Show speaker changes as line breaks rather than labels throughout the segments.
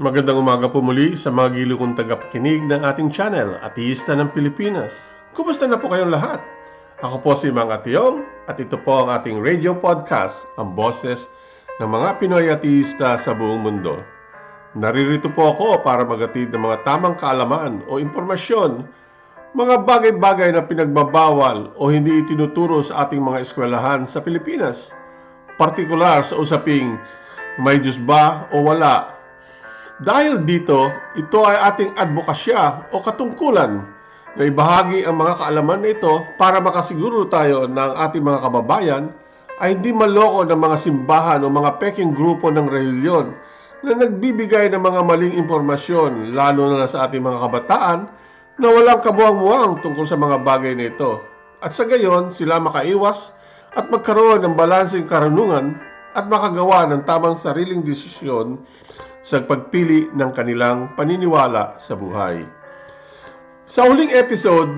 Magandang umaga po muli sa mga gilo kong tagapakinig ng ating channel, Ateista ng Pilipinas. Kumusta na po kayong lahat? Ako po si Mang Ationg at ito po ang ating radio podcast, ang boses ng mga Pinoy ateista sa buong mundo. Naririto po ako para magatid ng mga tamang kaalaman o impormasyon, mga bagay-bagay na pinagbabawal o hindi itinuturo sa ating mga eskwelahan sa Pilipinas. Partikular sa usaping may Diyos ba o wala dahil dito, ito ay ating advokasya o katungkulan na ibahagi ang mga kaalaman na ito para makasiguro tayo ng ating mga kababayan ay hindi maloko ng mga simbahan o mga peking grupo ng reliyon na nagbibigay ng mga maling impormasyon lalo na sa ating mga kabataan na walang kabuang-muang tungkol sa mga bagay na ito. At sa gayon, sila makaiwas at magkaroon ng balanseng karunungan at makagawa ng tamang sariling desisyon sa pagpili ng kanilang paniniwala sa buhay. Sa huling episode,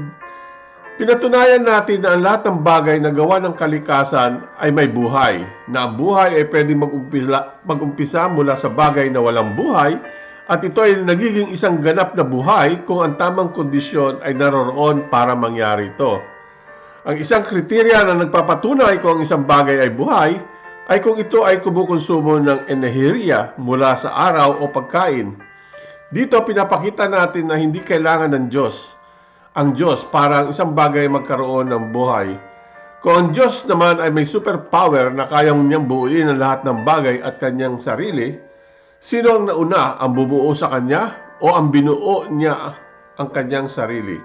pinatunayan natin na ang lahat ng bagay na gawa ng kalikasan ay may buhay, na ang buhay ay pwedeng mag-umpisa, mag-umpisa mula sa bagay na walang buhay at ito ay nagiging isang ganap na buhay kung ang tamang kondisyon ay naroroon para mangyari ito. Ang isang kriteriya na nagpapatunay kung ang isang bagay ay buhay ay kung ito ay kumukonsumo ng enerhiya mula sa araw o pagkain. Dito pinapakita natin na hindi kailangan ng Diyos ang Diyos para ang isang bagay magkaroon ng buhay. Kung ang Diyos naman ay may superpower na kayang niyang buuin ang lahat ng bagay at kanyang sarili, sino ang nauna ang bubuo sa kanya o ang binuo niya ang kanyang sarili?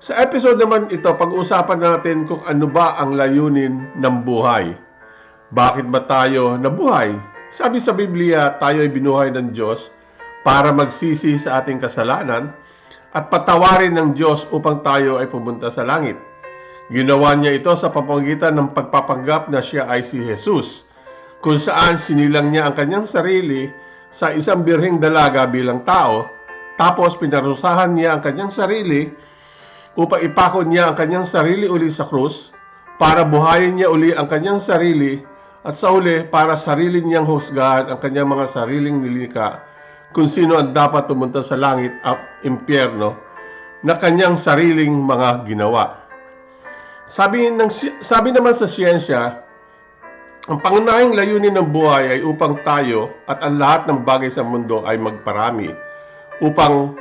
Sa episode naman ito, pag-uusapan natin kung ano ba ang layunin ng buhay. Bakit ba tayo nabuhay? Sabi sa Biblia, tayo ay binuhay ng Diyos para magsisi sa ating kasalanan at patawarin ng Diyos upang tayo ay pumunta sa langit. Ginawa niya ito sa pamamagitan ng pagpapanggap na siya ay si Jesus, kung saan sinilang niya ang kanyang sarili sa isang birheng dalaga bilang tao, tapos pinarusahan niya ang kanyang sarili upang ipakon niya ang kanyang sarili uli sa krus para buhayin niya uli ang kanyang sarili at sa uli para sarili niyang husgahan ang kanyang mga sariling nilikha kung sino ang dapat pumunta sa langit at impyerno na kanyang sariling mga ginawa. Sabi, ng, sabi naman sa siyensya, ang pangunahing layunin ng buhay ay upang tayo at ang lahat ng bagay sa mundo ay magparami upang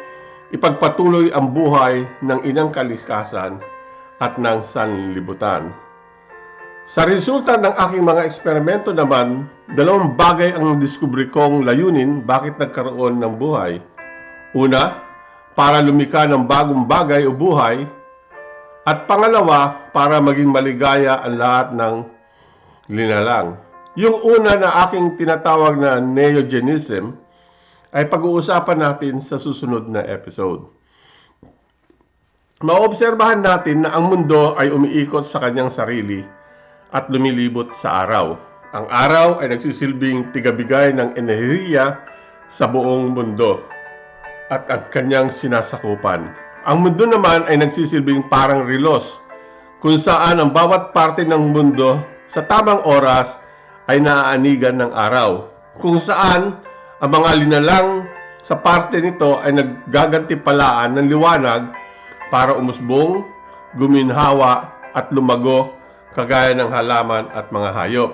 ipagpatuloy ang buhay ng inang kalikasan at ng sanlibutan. Sa resulta ng aking mga eksperimento naman, dalawang bagay ang diskubre kong layunin bakit nagkaroon ng buhay. Una, para lumika ng bagong bagay o buhay. At pangalawa, para maging maligaya ang lahat ng linalang. Yung una na aking tinatawag na neogenism ay pag-uusapan natin sa susunod na episode. Maobserbahan natin na ang mundo ay umiikot sa kanyang sarili at lumilibot sa araw. Ang araw ay nagsisilbing tigabigay ng enerhiya sa buong mundo at ang kanyang sinasakupan. Ang mundo naman ay nagsisilbing parang rilos kung saan ang bawat parte ng mundo sa tamang oras ay naaanigan ng araw. Kung saan ang mga linalang sa parte nito ay naggagantipalaan ng liwanag para umusbong, guminhawa at lumago kagaya ng halaman at mga hayop.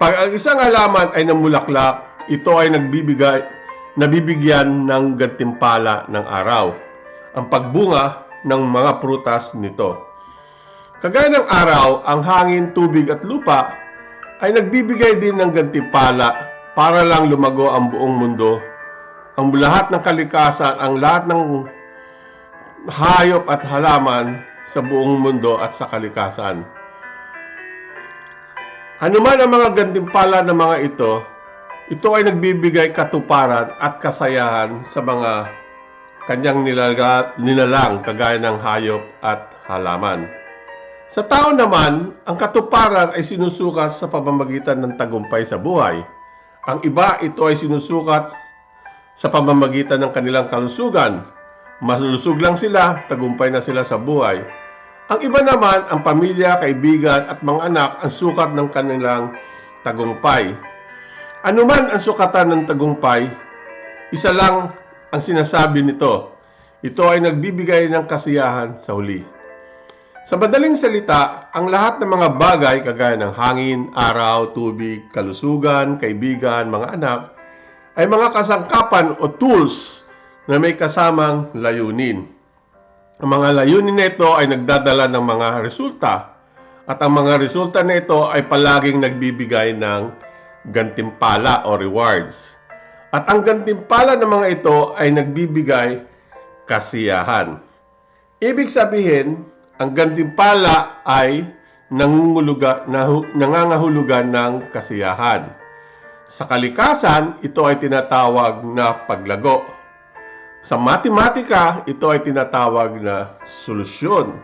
Pag ang isang halaman ay namulaklak, ito ay nagbibigay, nabibigyan ng gantimpala ng araw. Ang pagbunga ng mga prutas nito. Kagaya ng araw, ang hangin, tubig at lupa ay nagbibigay din ng gantimpala para lang lumago ang buong mundo. Ang lahat ng kalikasan, ang lahat ng hayop at halaman sa buong mundo at sa kalikasan. Hanuman ang mga gantimpala ng mga ito, ito ay nagbibigay katuparan at kasayahan sa mga kanyang nilaga, nilalang kagaya ng hayop at halaman. Sa tao naman, ang katuparan ay sinusukat sa pamamagitan ng tagumpay sa buhay. Ang iba, ito ay sinusukat sa pamamagitan ng kanilang kalusugan. Malusog lang sila, tagumpay na sila sa buhay. Ang iba naman, ang pamilya, kaibigan at mga anak ang sukat ng kanilang tagumpay. Anuman ang sukatan ng tagumpay, Isa lang ang sinasabi nito. Ito ay nagbibigay ng kasiyahan sa huli. Sa madaling salita, ang lahat ng mga bagay kagaya ng hangin, araw, tubig, kalusugan, kaibigan, mga anak, ay mga kasangkapan o tools na may kasamang layunin. Ang mga layunin nito ay nagdadala ng mga resulta at ang mga resulta nito ay palaging nagbibigay ng gantimpala o rewards. At ang gantimpala ng mga ito ay nagbibigay kasiyahan. Ibig sabihin, ang gantimpala ay nangunguluga, nangangahulugan ng kasiyahan. Sa kalikasan, ito ay tinatawag na paglago. Sa matematika, ito ay tinatawag na solusyon.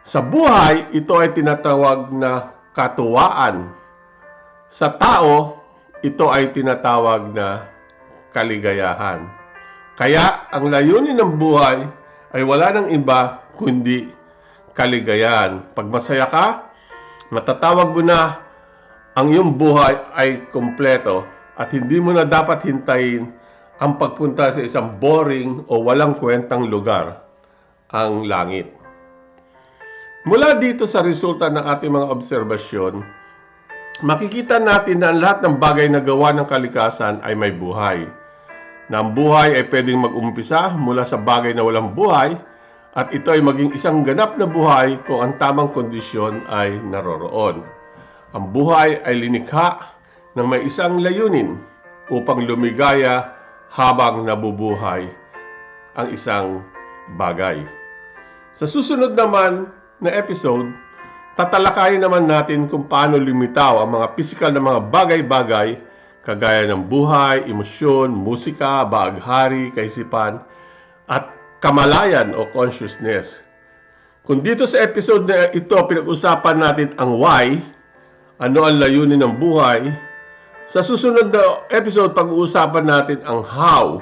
Sa buhay, ito ay tinatawag na katuwaan. Sa tao, ito ay tinatawag na kaligayahan. Kaya ang layunin ng buhay ay wala ng iba kundi kaligayahan. Pag masaya ka, matatawag mo na ang iyong buhay ay kompleto at hindi mo na dapat hintayin ang pagpunta sa isang boring o walang kwentang lugar, ang langit. Mula dito sa resulta ng ating mga obserbasyon, makikita natin na ang lahat ng bagay na gawa ng kalikasan ay may buhay. Na ang buhay ay pwedeng mag-umpisa mula sa bagay na walang buhay at ito ay maging isang ganap na buhay kung ang tamang kondisyon ay naroroon. Ang buhay ay linikha ng may isang layunin upang lumigaya habang nabubuhay ang isang bagay. Sa susunod naman na episode, tatalakayin naman natin kung paano lumitaw ang mga pisikal na mga bagay-bagay kagaya ng buhay, emosyon, musika, baghari, kaisipan, at kamalayan o consciousness. Kung dito sa episode na ito pinag-usapan natin ang why, ano ang layunin ng buhay, sa susunod na episode pag-uusapan natin ang how,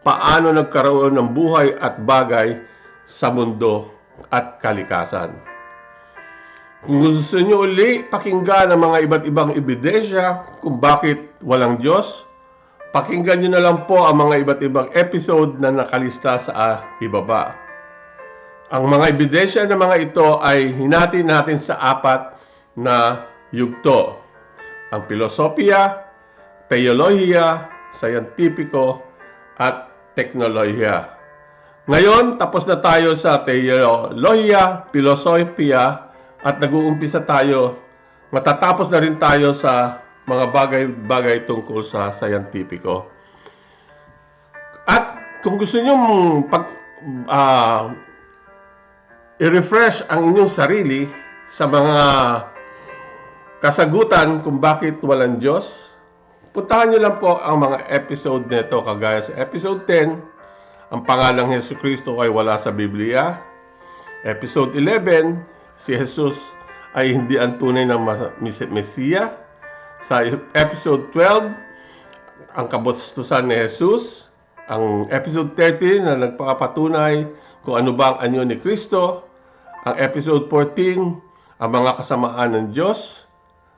paano nagkaroon ng buhay at bagay sa mundo at kalikasan. Kung gusto nyo uli pakinggan ang mga iba't ibang ebidensya kung bakit walang Diyos, pakinggan nyo na lang po ang mga iba't ibang episode na nakalista sa ibaba. Ang mga ebidensya ng mga ito ay hinati natin sa apat na yugto. Ang filosofiya, teolohiya, sayantipiko, at teknolohiya. Ngayon, tapos na tayo sa teolohiya, filosofiya, at nag-uumpisa tayo, matatapos na rin tayo sa mga bagay-bagay tungkol sa sayantipiko. At kung gusto nyo pag, ah, i-refresh ang inyong sarili sa mga kasagutan kung bakit walang Diyos, puntahan nyo lang po ang mga episode nito kagaya sa episode 10, ang pangalang Yesu Kristo ay wala sa Biblia. Episode 11, si Jesus ay hindi ang tunay na Mesiya. Sa episode 12, ang kabastusan ni Jesus. Ang episode 13 na nagpapatunay kung ano ba ang anyo ni Kristo. Ang episode 14, ang mga kasamaan ng Diyos.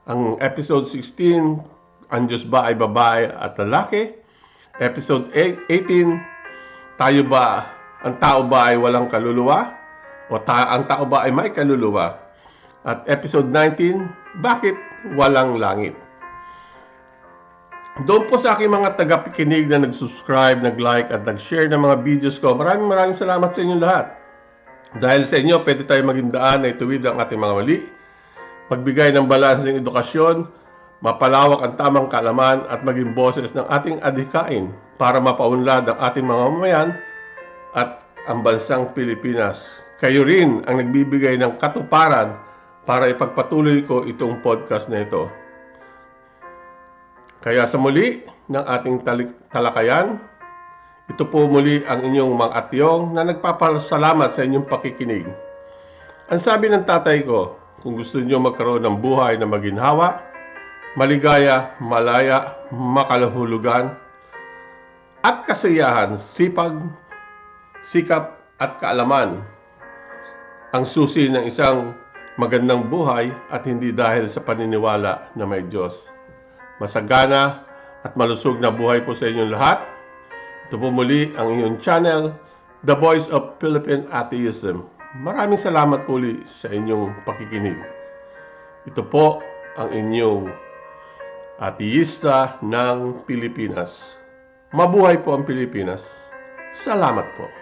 Ang episode 16, ang Diyos ba ay babae at lalaki? Episode 18, tayo ba, ang tao ba ay walang kaluluwa? O ta- ang tao ba ay may kaluluwa? At episode 19, bakit walang langit? Doon po sa aking mga tagapakinig na nag-subscribe, nag-like at nag-share ng mga videos ko, maraming maraming salamat sa inyong lahat. Dahil sa inyo, pwede tayo maging daan na ituwid ang ating mga mali, magbigay ng balansing edukasyon, mapalawak ang tamang kaalaman at maging boses ng ating adhikain para mapaunlad ang ating mga mamayan at ang bansang Pilipinas. Kayo rin ang nagbibigay ng katuparan para ipagpatuloy ko itong podcast na ito. Kaya sa muli ng ating talakayan, ito po muli ang inyong mga atyong na nagpapasalamat sa inyong pakikinig. Ang sabi ng tatay ko, kung gusto niyo magkaroon ng buhay na maginhawa, maligaya, malaya, makalahulugan, at kasiyahan, sipag, sikap at kaalaman, ang susi ng isang magandang buhay at hindi dahil sa paniniwala na may Diyos. Masagana at malusog na buhay po sa inyong lahat. Ito po muli ang inyong channel, The Voice of Philippine Atheism. Maraming salamat po muli sa inyong pakikinig. Ito po ang inyong ateista ng Pilipinas. Mabuhay po ang Pilipinas. Salamat po.